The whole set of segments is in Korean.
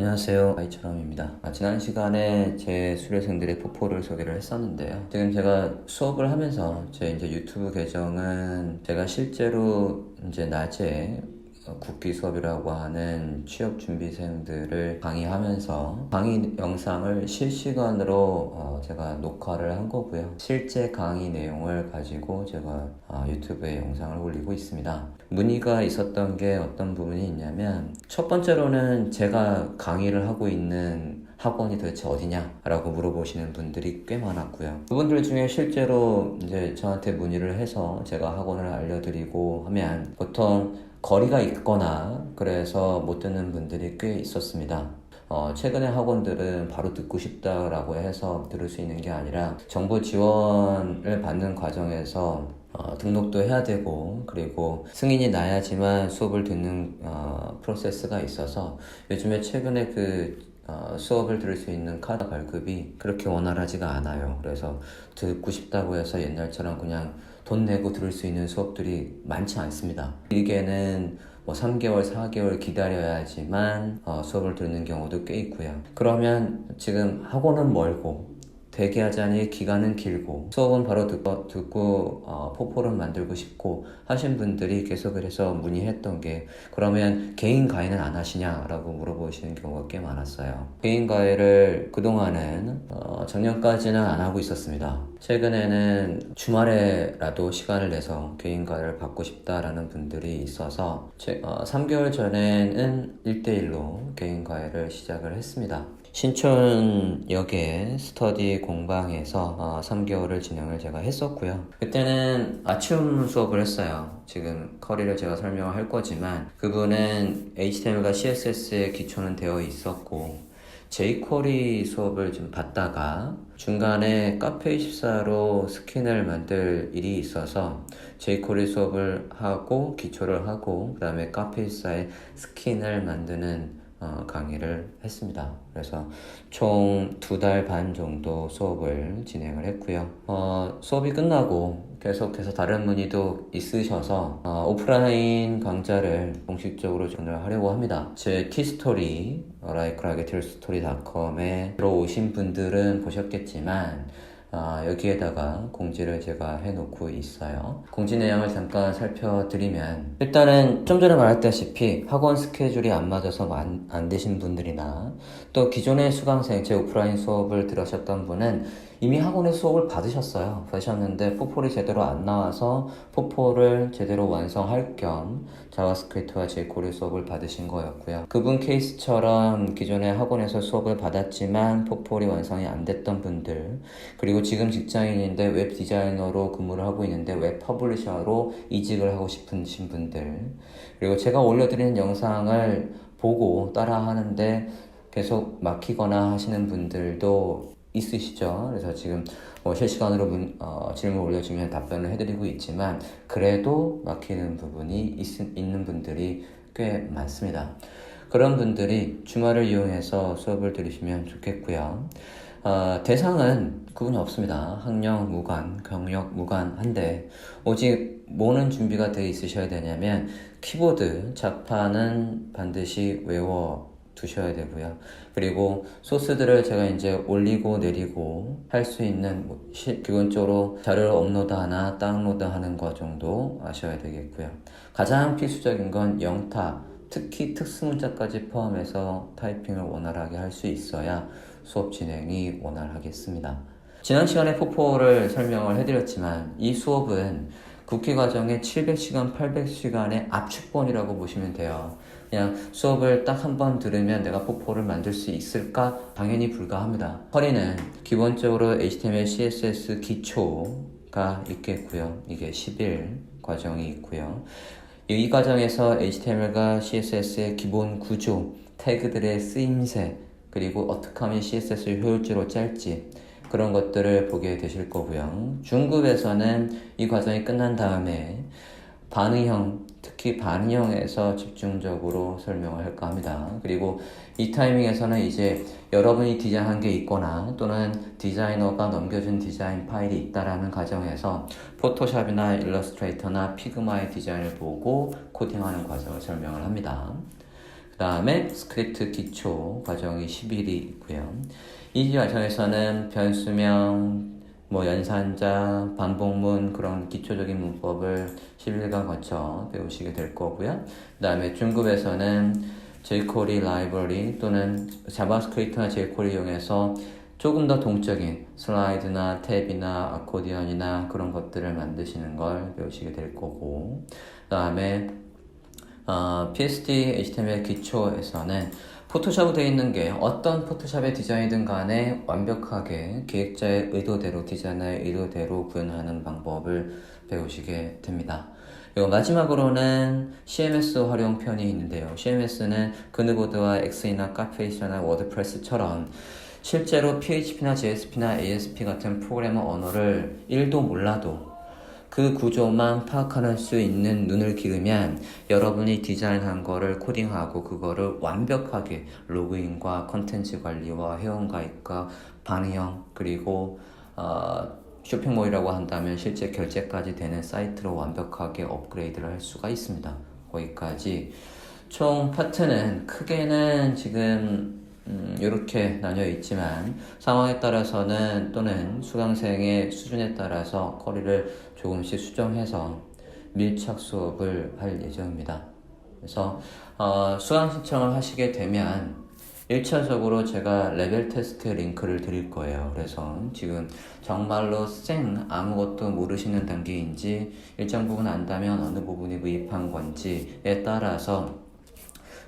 안녕하세요 아이처럼입니다 아, 지난 시간에 제 수료생들의 포포를 소개를 했었는데요 지금 제가 수업을 하면서 제 이제 유튜브 계정은 제가 실제로 이제 낮에 어, 국기 수업이라고 하는 취업 준비생들을 강의하면서 강의 영상을 실시간으로 어, 제가 녹화를 한 거고요. 실제 강의 내용을 가지고 제가 어, 유튜브에 영상을 올리고 있습니다. 문의가 있었던 게 어떤 부분이 있냐면 첫 번째로는 제가 강의를 하고 있는 학원이 도대체 어디냐라고 물어보시는 분들이 꽤 많았고요. 그분들 중에 실제로 이제 저한테 문의를 해서 제가 학원을 알려드리고 하면 보통 거리가 있거나 그래서 못 듣는 분들이 꽤 있었습니다. 어, 최근에 학원들은 바로 듣고 싶다라고 해서 들을 수 있는 게 아니라 정보 지원을 받는 과정에서 어, 등록도 해야 되고 그리고 승인이 나야지만 수업을 듣는 어, 프로세스가 있어서 요즘에 최근에 그 어, 수업을 들을 수 있는 카드 발급이 그렇게 원활하지가 않아요. 그래서 듣고 싶다고 해서 옛날처럼 그냥 돈 내고 들을 수 있는 수업들이 많지 않습니다. 일개는 뭐 3개월, 4개월 기다려야지만 어, 수업을 듣는 경우도 꽤 있고요. 그러면 지금 학원은 멀고 대기하자니 기간은 길고 수업은 바로 듣고, 듣고 어, 포포를 만들고 싶고 하신 분들이 계속 그래서 문의했던 게 그러면 개인 과외는 안 하시냐라고 물어보시는 경우가 꽤 많았어요. 개인 과외를 그동안은 어, 작년까지는 안 하고 있었습니다. 최근에는 주말에라도 시간을 내서 개인 과외를 받고 싶다라는 분들이 있어서 제, 어, 3개월 전에는 1대1로 개인 과외를 시작을 했습니다. 신촌역의 스터디 공방에서 어, 3개월을 진행을 제가 했었고요. 그때는 아침 수업을 했어요. 지금 커리를 제가 설명을 할 거지만 그분은 HTML과 CSS의 기초는 되어 있었고 jQuery 수업을 좀 받다가 중간에 카페24로 스킨을 만들 일이 있어서 jQuery 수업을 하고 기초를 하고 그 다음에 카페24에 스킨을 만드는 어, 강의를 했습니다. 그래서 총 두 달 반 정도 수업을 진행을 했고요. 어, 수업이 끝나고 계속해서 다른 문의도 있으셔서 어, 오프라인 강좌를 공식적으로 전달하려고 합니다. 제 티스토리, 라이크라게틸스토리닷컴에 들어오신 분들은 보셨겠지만 아, 여기에다가 공지를 제가 해놓고 있어요. 공지 내용을 잠깐 살펴드리면 일단은 좀 전에 말했다시피 학원 스케줄이 안 맞아서 안, 안 되신 분들이나 또 기존의 수강생 제 오프라인 수업을 들으셨던 분은 이미 학원의 수업을 받으셨어요. 받으셨는데 포폴이 제대로 안 나와서 포폴을 제대로 완성할 겸 자바스크립트와 jQuery 수업을 받으신 거였고요. 그분 케이스처럼 기존의 학원에서 수업을 받았지만 포폴이 완성이 안 됐던 분들 그리고 지금 직장인인데 웹 디자이너로 근무를 하고 있는데 웹 퍼블리셔로 이직을 하고 싶으신 분들 그리고 제가 올려드리는 영상을 보고 따라 하는데 계속 막히거나 하시는 분들도 있으시죠. 그래서 지금 뭐 실시간으로 문, 어, 질문 올려주면 답변을 해드리고 있지만 그래도 막히는 부분이 있, 있는 분들이 꽤 많습니다. 그런 분들이 주말을 이용해서 수업을 들으시면 좋겠고요. 어, 대상은 구분이 없습니다. 학력 무관, 경력 무관한데 오직 뭐는 준비가 되어 있으셔야 되냐면 키보드, 자판은 반드시 외워 두셔야 되고요. 그리고 소스들을 제가 이제 올리고 내리고 할 수 있는 뭐 시, 기본적으로 자료를 업로드하나 다운로드하는 것 정도 아셔야 되겠고요. 가장 필수적인 건 영타, 특히 특수문자까지 포함해서 타이핑을 원활하게 할 수 있어야 수업 진행이 원활하겠습니다. 지난 시간에 포포를 설명을 해드렸지만 이 수업은 국회 과정의 700시간, 800시간의 압축본이라고 보시면 돼요. 그냥 수업을 딱 한 번 들으면 내가 포포를 만들 수 있을까? 당연히 불가합니다. 허리는 기본적으로 HTML, CSS 기초가 있겠고요. 이게 10일 과정이 있고요. 이 과정에서 HTML과 CSS의 기본 구조, 태그들의 쓰임새, 그리고 어떻게 하면 CSS를 효율적으로 짤지, 그런 것들을 보게 되실 거고요. 중급에서는 이 과정이 끝난 다음에 반응형, 특히 반응형에서 집중적으로 설명을 할까 합니다. 그리고 이 타이밍에서는 이제 여러분이 디자인한 게 있거나 또는 디자이너가 넘겨준 디자인 파일이 있다라는 과정에서 포토샵이나 일러스트레이터나 피그마의 디자인을 보고 코딩하는 과정을 설명을 합니다. 그 다음에 스크립트 기초 과정이 10일이 있고요. 이 과정에서는 변수명, 뭐 연산자, 반복문 그런 기초적인 문법을 10일간 거쳐 배우시게 될 거고요. 그 다음에 중급에서는 jQuery 라이브러리 또는 자바스크립트나 jQuery 이용해서 조금 더 동적인 슬라이드나 탭이나 아코디언이나 그런 것들을 만드시는 걸 배우시게 될 거고 그 다음에 어, PSD HTML 기초에서는 포토샵으로 되어 있는 게 어떤 포토샵의 디자인이든 간에 완벽하게 기획자의 의도대로 디자이너의 의도대로 구현하는 방법을 배우시게 됩니다. 그리고 마지막으로는 CMS 활용 편이 있는데요. CMS는 그누보드와 엑스이나 카페이션이나 워드프레스처럼 실제로 PHP나 JSP나 ASP 같은 프로그래머 언어를 1도 몰라도 그 구조만 파악할 수 있는 눈을 기르면 여러분이 디자인한 거를 코딩하고 그거를 완벽하게 로그인과 컨텐츠 관리와 회원가입과 반응 그리고 어, 쇼핑몰이라고 한다면 실제 결제까지 되는 사이트로 완벽하게 업그레이드를 할 수가 있습니다. 거기까지 총 파트는 크게는 지금 음, 이렇게 나뉘어 있지만 상황에 따라서는 또는 수강생의 수준에 따라서 커리를 조금씩 수정해서 밀착 수업을 할 예정입니다. 그래서 어, 수강 신청을 하시게 되면 1차적으로 제가 레벨 테스트 링크를 드릴 거예요. 그래서 지금 정말로 생 아무것도 모르시는 단계인지 일정 부분 안다면 어느 부분이 무입한 건지에 따라서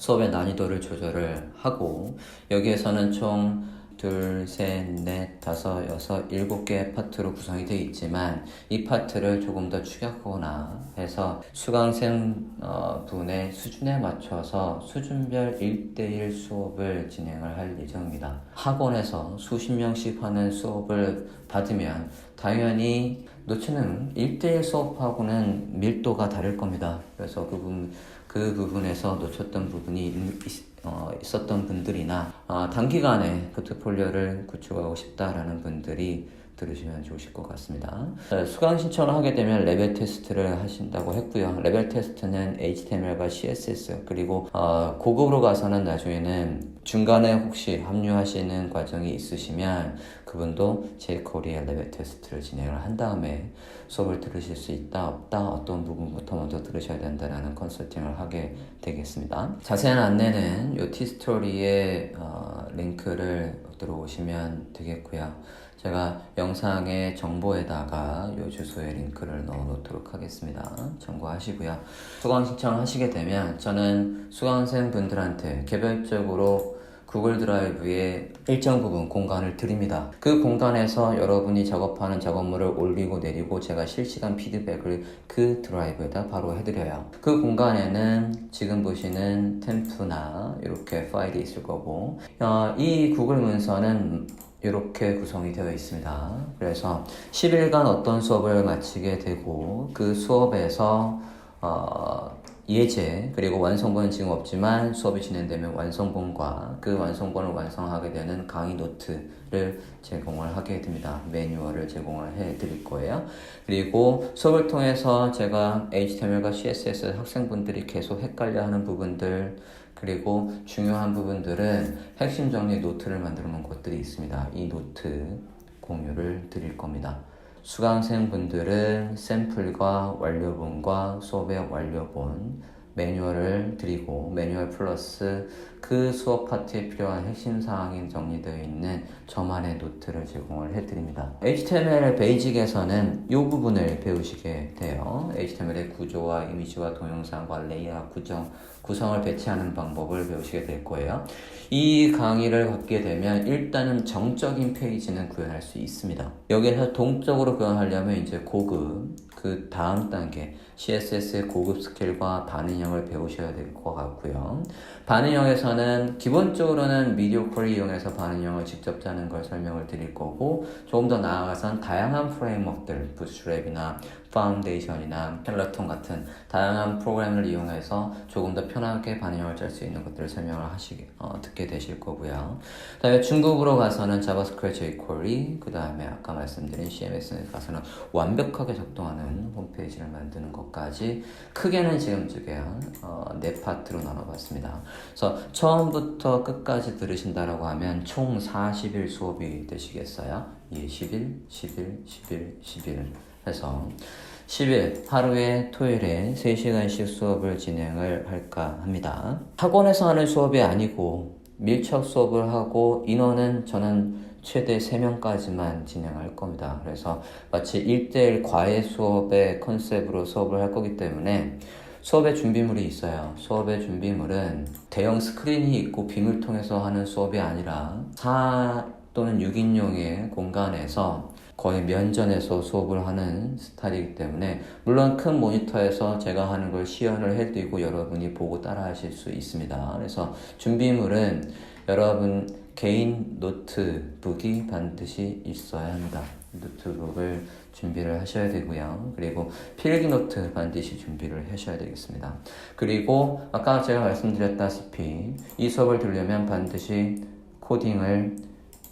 수업의 난이도를 조절을 하고 여기에서는 총 둘, 셋, 넷, 다섯, 여섯, 일곱 개의 파트로 구성이 되어 있지만 이 파트를 조금 더 축약하거나 해서 수강생 어, 분의 수준에 맞춰서 수준별 1대1 수업을 진행을 할 예정입니다. 학원에서 수십 명씩 하는 수업을 받으면 당연히 놓치는 1대1 수업하고는 밀도가 다를 겁니다. 그래서 그 부분, 그 부분에서 놓쳤던 부분이 있, 어, 있었던 분들이나 어, 단기간에 포트폴리오를 구축하고 싶다라는 분들이 들으시면 좋으실 것 같습니다. 수강 신청을 하게 되면 레벨 테스트를 하신다고 했고요. 레벨 테스트는 HTML과 CSS 그리고 어, 고급으로 가서는 나중에는 중간에 혹시 합류하시는 과정이 있으시면 그분도 jQuery의 레벨 테스트를 진행을 한 다음에 수업을 들으실 수 있다 없다 어떤 부분부터 먼저 들으셔야 된다라는 컨설팅을 하게 되겠습니다. 자세한 안내는 이 티스토리의 어, 링크를 들어오시면 되겠고요. 제가 영상의 정보에다가 이 주소의 링크를 넣어 놓도록 하겠습니다. 참고하시고요. 수강 신청하시게 되면 저는 수강생 분들한테 개별적으로 구글 드라이브에 일정 부분 공간을 드립니다. 그 공간에서 여러분이 작업하는 작업물을 올리고 내리고 제가 실시간 피드백을 그 드라이브에다 바로 해드려요. 그 공간에는 지금 보시는 템프나 이렇게 파일이 있을 거고 어, 이 구글 문서는 이렇게 구성이 되어 있습니다. 그래서 10일간 어떤 수업을 마치게 되고 그 수업에서 어, 예제 그리고 완성본은 지금 없지만 수업이 진행되면 완성본과 그 완성본을 완성하게 되는 강의 노트를 제공을 하게 됩니다. 매뉴얼을 제공을 해 드릴 거예요. 그리고 수업을 통해서 제가 HTML과 CSS 학생분들이 계속 헷갈려 하는 부분들 그리고 중요한 부분들은 핵심 정리 노트를 만들어 놓은 것들이 있습니다. 이 노트 공유를 드릴 겁니다. 수강생분들은 샘플과 완료본과 수업의 완료본, 매뉴얼을 드리고 매뉴얼 플러스 그 수업 파트에 필요한 핵심 사항이 정리되어 있는 저만의 노트를 제공을 해드립니다. HTML 베이직에서는 이 부분을 배우시게 돼요. HTML의 구조와 이미지와 동영상과 레이아웃 구정, 구성을 배치하는 방법을 배우시게 될 거예요. 이 강의를 갖게 되면 일단은 정적인 페이지는 구현할 수 있습니다. 여기에서 동적으로 구현하려면 이제 고급, 그 다음 단계 CSS의 고급 스킬과 반응형을 배우셔야 될 것 같고요. 반응형에서는 기본적으로는 미디어 쿼리 이용해서 반응형을 직접 짜는 걸 설명을 드릴 거고 조금 더 나아가선 다양한 프레임워크들, 부스트랩이나 파운데이션이나 펠러톤 같은 다양한 프로그램을 이용해서 조금 더 편하게 반영을 짤 수 있는 것들을 설명을 하시게 어, 듣게 되실 거고요. 그다음에 중국으로 가서는 자바스크래치 jQuery, 그 다음에 아까 말씀드린 CMS에 가서는 완벽하게 작동하는 홈페이지를 만드는 것까지 크게는 지금 두개 어, 네 파트로 나눠봤습니다. 그래서 처음부터 끝까지 들으신다라고 하면 총 40일 수업이 되시겠어요? 예, 10일, 10일, 10일, 10일 해서 10일 하루에 토요일에 3시간씩 수업을 진행을 할까 합니다. 학원에서 하는 수업이 아니고 밀착 수업을 하고 인원은 저는 최대 3명까지만 진행할 겁니다. 그래서 마치 1대1 과외 수업의 컨셉으로 수업을 할 거기 때문에 수업의 준비물이 있어요. 수업의 준비물은 대형 스크린이 있고 빔을 통해서 하는 수업이 아니라 4 또는 6인용의 공간에서 거의 면전에서 수업을 하는 스타일이기 때문에 물론 큰 모니터에서 제가 하는 걸 시연을 해드리고 여러분이 보고 따라 하실 수 있습니다. 그래서 준비물은 여러분 개인 노트북이 반드시 있어야 합니다. 노트북을 준비를 하셔야 되고요. 그리고 필기 노트 반드시 준비를 하셔야 되겠습니다. 그리고 아까 제가 말씀드렸다시피 이 수업을 들려면 반드시 코딩을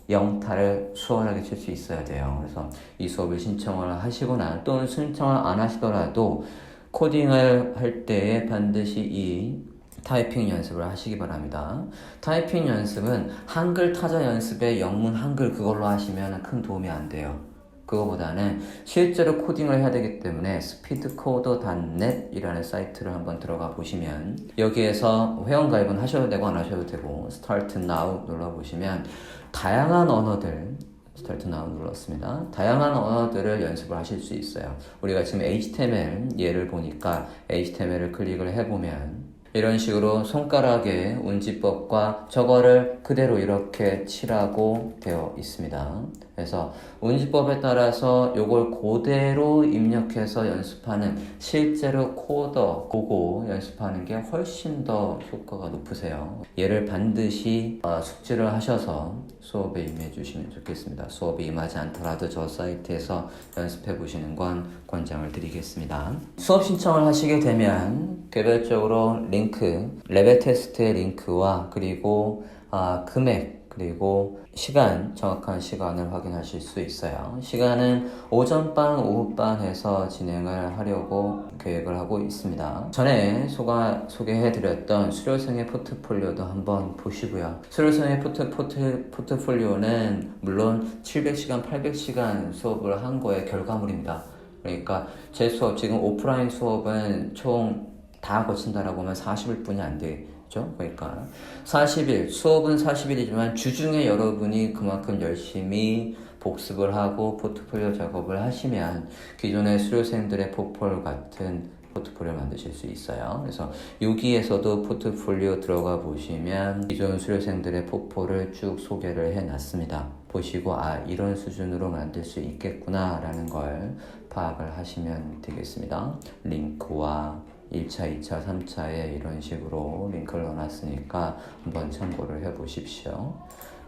영타를 수월하게 칠 수 있어야 돼요. 그래서 이 수업을 신청을 하시거나 또는 신청을 안 하시더라도 코딩을 할 때에 반드시 이 타이핑 연습을 하시기 바랍니다. 타이핑 연습은 한글 타자 연습에 영문 한글 그걸로 하시면 큰 도움이 안 돼요. 그거보다는 실제로 코딩을 해야 되기 때문에 speedcoder.net이라는 사이트를 한번 들어가 보시면 여기에서 회원 가입은 하셔도 되고 안 하셔도 되고 Start Now 눌러 보시면 다양한 언어들 스타트 나우 눌렀습니다. 다양한 언어들을 연습을 하실 수 있어요. 우리가 지금 HTML 예를 보니까 HTML을 클릭을 해보면 이런 식으로 손가락의 운지법과 저거를 그대로 이렇게 칠하고 되어 있습니다. 그래서 운지법에 따라서 이걸 그대로 입력해서 연습하는 실제로 코더 보고 연습하는 게 훨씬 더 효과가 높으세요. 얘를 반드시 어, 숙지를 하셔서 수업에 임해 주시면 좋겠습니다. 수업이 임하지 않더라도 저 사이트에서 연습해 보시는 건 권장을 드리겠습니다. 수업 신청을 하시게 되면 개별적으로 링크, 레벨 테스트의 링크와 그리고 아, 금액 그리고 시간, 정확한 시간을 확인하실 수 있어요. 시간은 오전반, 오후반 해서 진행을 하려고 계획을 하고 있습니다. 전에 소가, 소개해드렸던 수료생의 포트폴리오도 한번 보시고요. 수료생의 포트, 포트, 포트폴리오는 물론 700시간, 800시간 수업을 한 거의 결과물입니다. 그러니까 제 수업, 지금 오프라인 수업은 총 다 거친다라고 하면 40일 뿐이 안 돼. 죠 그러니까 40일 수업은 40일이지만 주중에 여러분이 그만큼 열심히 복습을 하고 포트폴리오 작업을 하시면 기존의 수료생들의 포폴 같은 포트폴리오 만드실 수 있어요. 그래서 여기에서도 포트폴리오 들어가 보시면 기존 수료생들의 포폴을 쭉 소개를 해놨습니다. 보시고 아 이런 수준으로 만들 수 있겠구나 라는 걸 파악을 하시면 되겠습니다. 링크와 1차, 2차, 3차에 이런 식으로 링크를 넣어놨으니까 한번 참고를 해 보십시오.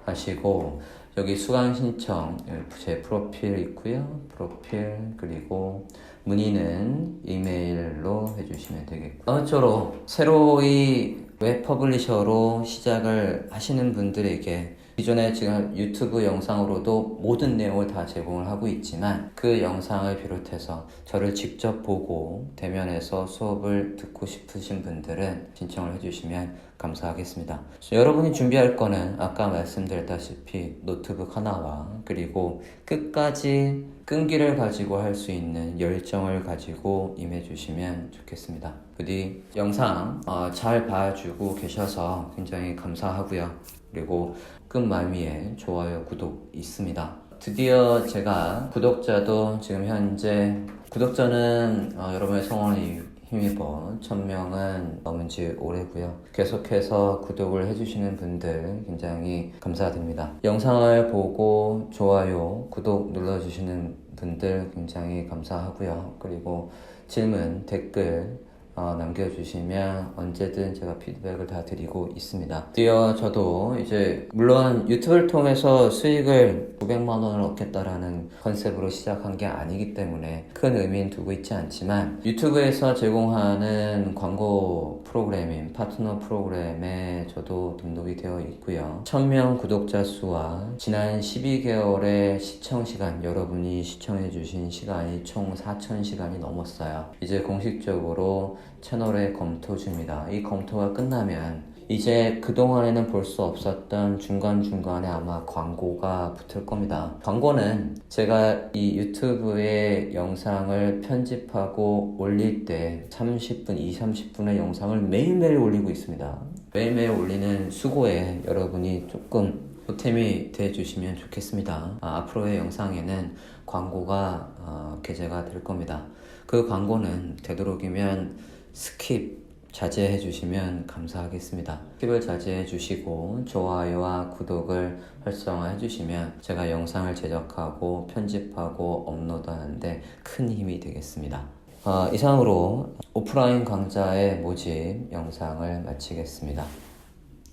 하시고 여기 수강 신청 제 프로필 있고요. 프로필 그리고 문의는 이메일로 해주시면 되겠고 아무쪼록 새로이 웹 퍼블리셔로 시작을 하시는 분들에게 기존에 지금 유튜브 영상으로도 모든 내용을 다 제공을 하고 있지만 그 영상을 비롯해서 저를 직접 보고 대면해서 수업을 듣고 싶으신 분들은 신청을 해주시면 감사하겠습니다. 여러분이 준비할 거는 아까 말씀드렸다시피 노트북 하나와 그리고 끝까지 끈기를 가지고 할 수 있는 열정을 가지고 임해주시면 좋겠습니다. 부디 영상 어, 잘 봐주고 계셔서 굉장히 감사하고요. 그리고 끝말미에 좋아요, 구독 있습니다. 드디어 제가 구독자도 지금 현재 구독자는 어, 여러분의 성원에 힘입어 1000명은 넘은 지 오래고요. 계속해서 구독을 해주시는 분들 굉장히 감사드립니다. 영상을 보고 좋아요, 구독 눌러주시는 분들 굉장히 감사하고요. 그리고 질문, 댓글 어, 남겨주시면 언제든 제가 피드백을 다 드리고 있습니다. 드디어 저도 이제 물론 유튜브를 통해서 수익을 900만 원을 얻겠다라는 컨셉으로 시작한 게 아니기 때문에 큰 의미는 두고 있지 않지만 유튜브에서 제공하는 광고 프로그램인 파트너 프로그램에 저도 등록이 되어 있고요. 1000명 구독자 수와 지난 12개월의 시청 시간 여러분이 시청해 주신 시간이 총 4000시간이 넘었어요. 이제 공식적으로 채널에 검토 중입니다. 이 검토가 끝나면 이제 그동안에는 볼 수 없었던 중간중간에 아마 광고가 붙을 겁니다. 광고는 제가 이 유튜브에 영상을 편집하고 올릴 때 30분, 20, 30분의 영상을 매일매일 올리고 있습니다. 매일매일 올리는 수고에 여러분이 조금 보탬이 돼주시면 좋겠습니다. 아, 앞으로의 영상에는 광고가 어, 게재가 될 겁니다. 그 광고는 되도록이면 스킵 자제해 주시면 감사하겠습니다. 스킵을 자제해 주시고 좋아요와 구독을 활성화해 주시면 제가 영상을 제작하고 편집하고 업로드하는데 큰 힘이 되겠습니다. 어, 이상으로 오프라인 강좌의 모집 영상을 마치겠습니다.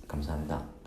감사합니다.